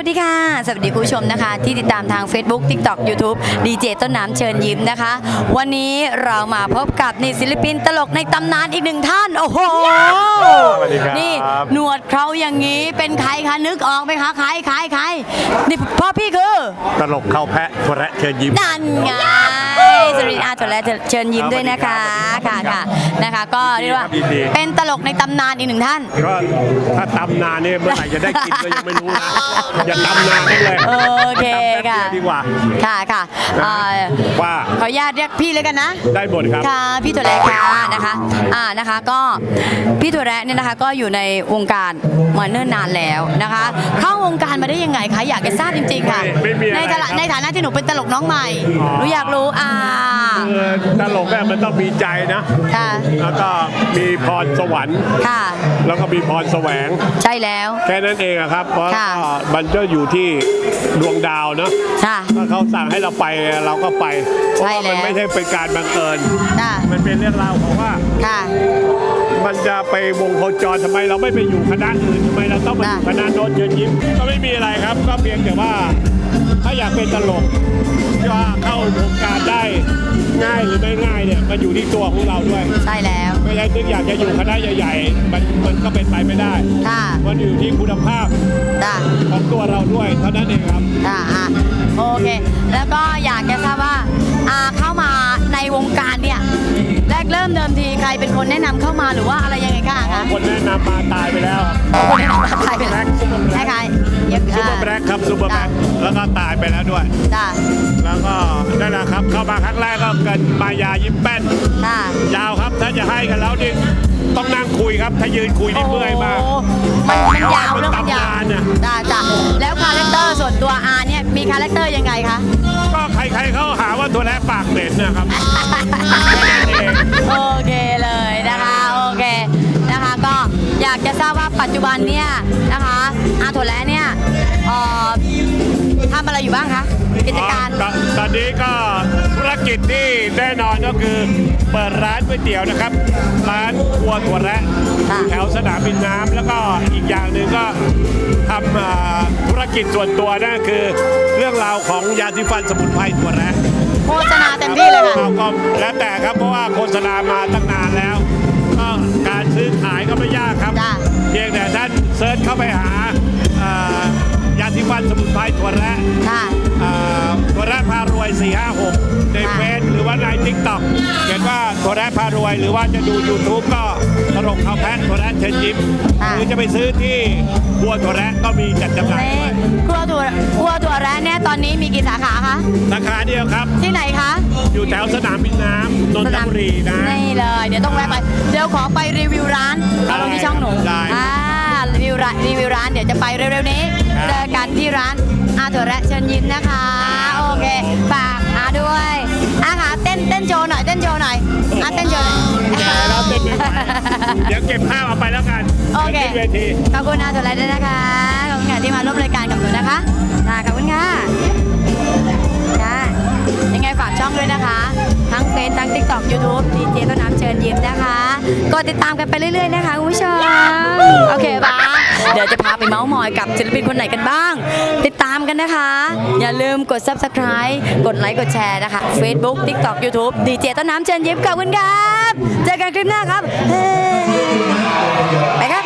วัสดีค่ะ สวัสดีคุณผู้ชมนะคะ ที่ติดตามทาง Facebook TikTok YouTube ดีเจต้นน้ำเชิญยิ้มนะคะ วันนี้เรามาพบกับนี่ศิลปินตลกในตำนานอีกหนึ่งท่าน โอ้โห สวัสดีครับ นี่หนวดเขาอย่างนี้เป็นใครคะนึกออกไหมคะใครใครใครนี่พ่อพี่คือ ตลกเข้าแพะถั่วแระเชิญยิ้ม นั่นไง สวัสดีอาถั่วและเชิญยิ้มด้วยนะคะค่ะค่ะนะคะก็เรียกว่ายินดีเป็นตลกในตำนานอีกหนึ่งท่าน ก็ถ้าตำนานเนี่ยเมื่อไหร่จะได้กินก็ยังไม่รู้นะอย่าตำนานนั่นเลยโอเคค่ะตำแป๊บเดียวดีกว่าค่ะค่ะเอ่อว่าขออนุญาตเรียกพี่เลยกันนะ ได้หมดครับค่ะพี่ถั่วแระค่ะนะคะอ่านะคะก็พี่ถั่วแระเนี่ยนะคะก็อยู่ในวงการมาเนิ่นนานแล้วนะคะ เข้าวงการมาได้ยังไงคะอยากจะทราบจริงๆค่ะไม่ไม่มีอะไรในฐานะครับในฐานะที่หนูเป็นตลกน้องใหม่อ๋อหนูอยากรู้อ่าเออตลกเนี่ยมันต้องมีใจนะ ค่ะ แล้วก็มีพรสวรรค์ ค่ะ แล้วก็มีพรแสวง ใช่แล้ว แค่นั้นเองอะครับ เพราะค่ะก็มันก็อยู่ที่ดวงดาวเนาะค่ะ ถ้าเขาสั่งให้เราไปเราก็ไป เพราะว่าใช่แล้ว มันไม่ใช่เป็นการบังเอิญ ค่ะมันเป็นเรื่องราวของว่า ค่ะ มันจะไปวงโคจรทำไมเราไม่ไปอยู่คณะอื่นทำไมเราต้องมาอยู่คณะโน้นเชิญยิ้ม ก็ไม่มีอะไรครับ ก็เพียงแต่ว่า ถ้าอยากเป็นตลก ก็เข้าวงการได้ง่ายหรือไม่ง่ายเนี่ยมันอยู่ที่ตัวของเราด้วยใช่แล้ว ไม่ใช่ถึงอยากจะอยู่คณะใหญ่ๆมันมันก็เป็นไปไม่ได้ค่ะมันอยู่ที่คุณภาพค่ะของตัวเราด้วยเท่านั้นเองครับอ่าอะโอเค แล้วก็อยากจะทราบว่าอ่าเข้ามาในวงการเนี่ยแรกเริ่มเดิมทีใครเป็นคนแนะนำเข้ามาหรือว่าอะไรยังไงคะคะคนแนะนำมาตายไปแล้วครับคนแนะนำมาใครเป็นใค มายายิ้มแป้นจ้ายาวครับถ้าจะให้กันแล้วนี่ต้องนั่งคุยครับถ้ายืนคุยนี่เมื่อยมาก โอ้มันมันยาวแล้วมันยาวเป็นตำนานน่ะ จ้าจ้าแล้วคาแรคเตอร์ส่วนตัวอาเนี่ยมีคาแรคเตอร์ยังไงคะ ก็ใครๆเขาหาว่าตัวแรกปากเหม็นนะครับ แค่นั้นเอง โอเคเลยนะคะโอเคนะคะก็อยากจะทราบว่าปัจจุบันเนี่ยนะคะอาถั่วและเนี่ยเอ่อทำอะไรอยู่บ้างคะ กิจการอ๋อตตอนนี้ก็ธุรกิจที่แน่นอนก็คือเปิดร้านก๋วยเตี๋ยวนะครับ ร้านครัวถั่วแระค่ะ แถวสนามบินน้ำแล้วก็อีกอย่างหนึ่งก็ทำอ่าธุรกิจส่วนตัวนั่นคือ เรื่องราวของยาสีฟันสมุนไพรถั่วแระ โฆษณาเต็มที่เลยค่ะ ก็แล้วแต่ครับเพราะว่าโฆษณามาตั้งนานแล้วก็การซื้อขายก็ไม่ยากครับ จ้ะ เพียงแต่ท่านเซิร์ชเข้าไปหาอ่ายาสีฟันสมุนไพรถั่วแระค่ะ อ่าถั่วแระพารวย 456 ในค่ะเฟซหรือว่าในทิกตอกเขียนว่าถั่วแระพารวย หรือว่าจะดู YouTube ก็ตลกข้าวแพะถั่วแระเชิญยิ้มหรือจะไปซื้อที่บัวถั่วแระก็มีจัดจำหน่ายนี่ด้วยครัวถั่วครัวถั่วแร้เนี่ยตอนนี้มีกี่สาขาคะราคาเดียวครับ ที่ไหนคะ อยู่แถวสนามบินน้ำนนทบุรีนะนี่เลย เดี๋ยวต้องแวะไป เดี๋ยวขอไปรีวิวร้านเอาลงที่ช่องหนูได้อ่ารี วิวร้านรีวิวร้านเดี๋ยวจะไปเร็วๆนี้ครับเจอกันที่ร้านอาถั่วแระเชิญยิ้มนะคะโอเคฝากอาด้วยอาค่ะเต้นเต้นโชว์หน่อยเต้นโชว์หน่อยอาเต้นโชว์หน่อยแก่แล้วเต้นไม่ไหว เดี๋ยวเก็บภาพเอาไปแล้วกันโอเคดี๋ยวขึ้นเวที ขอบคุณอาถั่วแระด้วยนะคะขอบคุณค่ะที่มาร่วมรายการกับหนูนะคะค่ะขอบคุณค่ะค่ะยังไงฝากช่องด้วยนะคะ ทั้งเฟซทั้ง TikTok YouTube ดีเจต้นน้ำเชิญยิ้มนะคะกดติดตามกันไปเรื่อยๆนะคะคุณผู้ชมโอเคปะเดี๋ยวจะพาไปเมาส์มอยกับศิลปินคนไหนกันบ้าง ติดตามกันนะคะ อย่าลืมกด Subscribe กดไลค์กดแชร์นะคะ Facebook TikTok YouTube ดีเจต้นน้ำเชิญยิ้มขอบคุณครับ เจอกันคลิปหน้าครับ ไปครับ